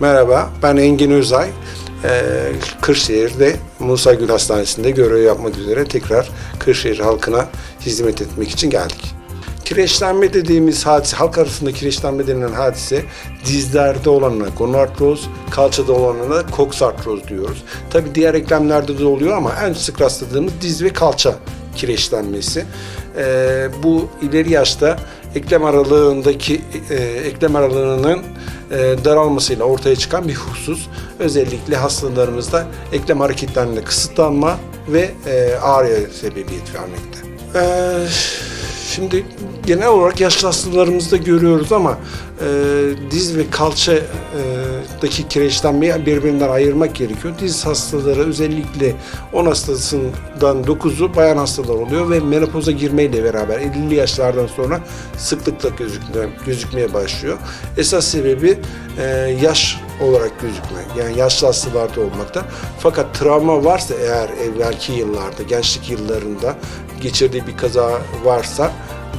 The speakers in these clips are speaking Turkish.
Merhaba, ben Engin Özay. Ee, Kırşehir'de Musa Gül Hastanesi'nde görev yapmak üzere tekrar Kırşehir halkına hizmet etmek için geldik. Kireçlenme dediğimiz hadise, halk arasında kireçlenme denilen hadise dizlerde olanına gonartroz, kalçada olanına koksartroz diyoruz. Tabi diğer eklemlerde de oluyor ama en sık rastladığımız diz ve kalça kireçlenmesi. Ee, bu ileri yaşta eklem aralığındaki e, eklem aralığının e, daralmasıyla ortaya çıkan bir husus. Özellikle hastalarımızda eklem hareketlerinde kısıtlanma ve e, ağrıya sebebiyet vermekte. Ee, Şimdi genel olarak yaşlı hastalarımızda görüyoruz ama e, diz ve kalçadaki kireçlenmeyi birbirinden ayırmak gerekiyor. Diz hastaları özellikle 10 hastasından 9'u bayan hastalar oluyor ve menopoza girmeyle beraber 50'li yaşlardan sonra sıklıkla gözükmeye, gözükmeye başlıyor. Esas sebebi e, yaş olarak gözükme. Yani yaşlı hastalarda olmakta. Fakat travma varsa eğer evvelki yıllarda, gençlik yıllarında geçirdiği bir kaza varsa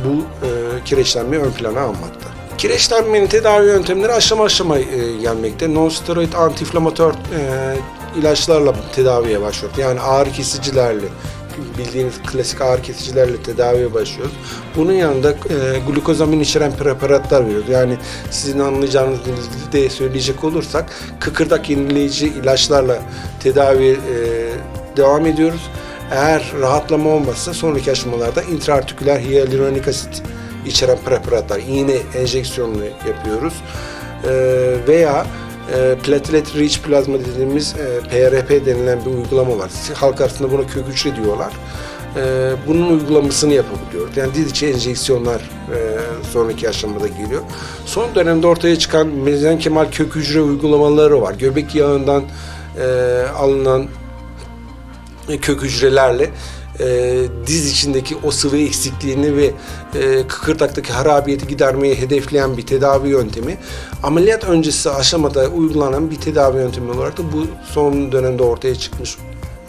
bu e, kireçlenme ön plana almakta. Kireçlenmenin tedavi yöntemleri aşama aşama e, gelmekte. Non-steroid antiinflamatör e, ilaçlarla tedaviye başlıyor. Yani ağrı kesicilerle, bildiğiniz klasik ağrı kesicilerle tedaviye başlıyoruz. Bunun yanında e, glukozamin içeren preparatlar veriyoruz. Yani sizin anlayacağınız dilde söyleyecek olursak kıkırdak yenileyici ilaçlarla tedavi e, devam ediyoruz. Eğer rahatlama olmazsa sonraki aşamalarda intraartiküler hyaluronik asit içeren preparatlar, iğne enjeksiyonunu yapıyoruz. Ee, veya e, platelet rich plazma dediğimiz e, PRP denilen bir uygulama var. Halk arasında buna kök hücre diyorlar. Ee, bunun uygulamasını yapabiliyoruz. Yani diz içi enjeksiyonlar e, sonraki aşamada geliyor. Son dönemde ortaya çıkan mezenkemal kök hücre uygulamaları var. Göbek yağından e, alınan kök hücrelerle e, diz içindeki o sıvı eksikliğini ve e, kıkırdaktaki harabiyeti gidermeyi hedefleyen bir tedavi yöntemi. Ameliyat öncesi aşamada uygulanan bir tedavi yöntemi olarak da bu son dönemde ortaya çıkmış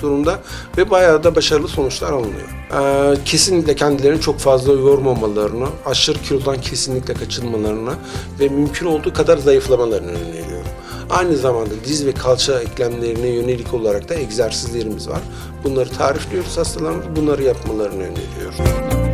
durumda ve bayağı da başarılı sonuçlar alınıyor. Ee, kesinlikle kendilerini çok fazla yormamalarını, aşırı kilodan kesinlikle kaçınmalarını ve mümkün olduğu kadar zayıflamalarını öneriyorum. Aynı zamanda diz ve kalça eklemlerine yönelik olarak da egzersizlerimiz var. Bunları tarifliyoruz hastalarımız, bunları yapmalarını öneriyoruz.